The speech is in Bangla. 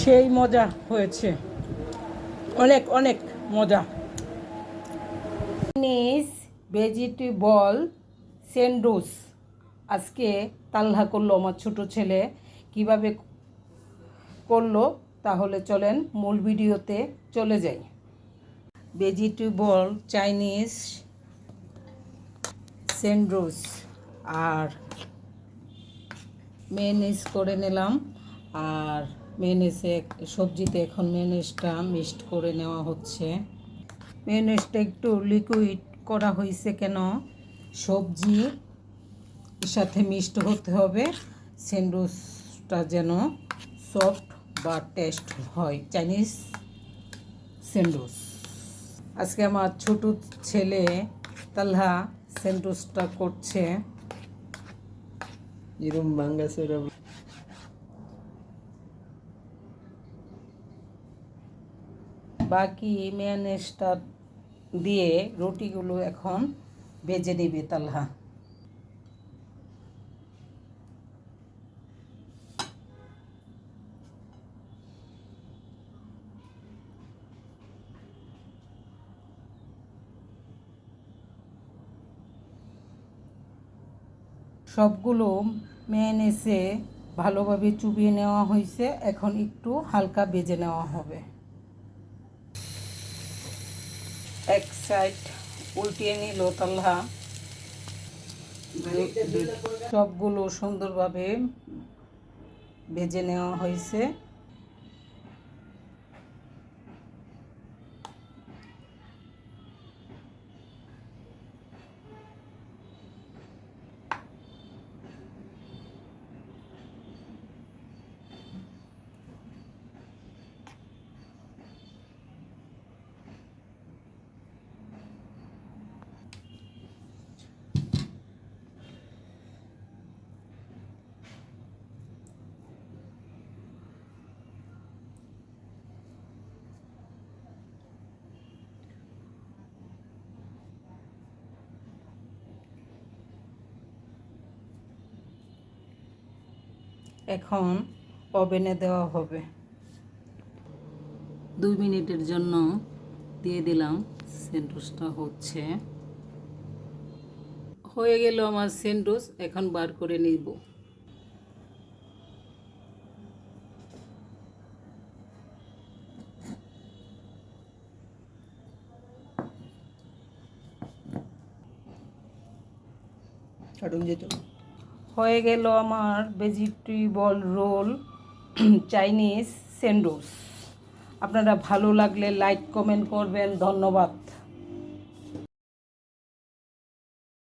সেই মজা হয়েছে। অনেক অনেক মজা। চাইনিজ ভেজিটেবল স্যান্ডউইচ আজকে তাল্হা করল আমার ছোট ছেলে। কীভাবে করল, তাহলে চলেন মূল ভিডিওতে চলে যাই। ভেজিটেবল চাইনিজ স্যান্ডউইচ আর মেয়নিজ করে নিলাম। আর মেয়নিজে সবজিতে এখন মেয়নিজটা মিক্সড করে নেওয়া হচ্ছে। মেয়নিজটা একটু লিকুইড করা হয়েছে কেন? সবজি সাথে মিক্সড হতে হবে স্যান্ডউইচটা যেন সফট বা টেস্ট হয়, চাইনিজ স্যান্ডউইচ আজকে আমার ছোট ছেলে তালহা স্যান্ডউইচটা করছে। Irum bangga বাকি মেয়ানেজটা দিয়ে রুটিগুলো এখন ভেজে নেবে তালহা। সবগুলো মেয়নেসে ভালোভাবে চুবিয়ে নেওয়া হয়েছে, এখন একটু হালকা বেজে নেওয়া হবে। এক সাইড উল্টিয়ে নিল তাল্লা সবগুলো সুন্দরভাবে ভেজে নেওয়া হয়েছে। এখন ওভেনে দেওয়া হবে। দুই মিনিটের জন্য দিয়ে দিলাম। সেন্টুসটা হচ্ছে। হয়ে গেল আমার সেন্টুস এখন বার করে নিব। je tu. হয়ে গেল আমার ভেজিটেবল রোল চাইনিজ স্যান্ডউইচ আপনারা ভালো লাগলে লাইক কমেন্ট করবেন। ধন্যবাদ।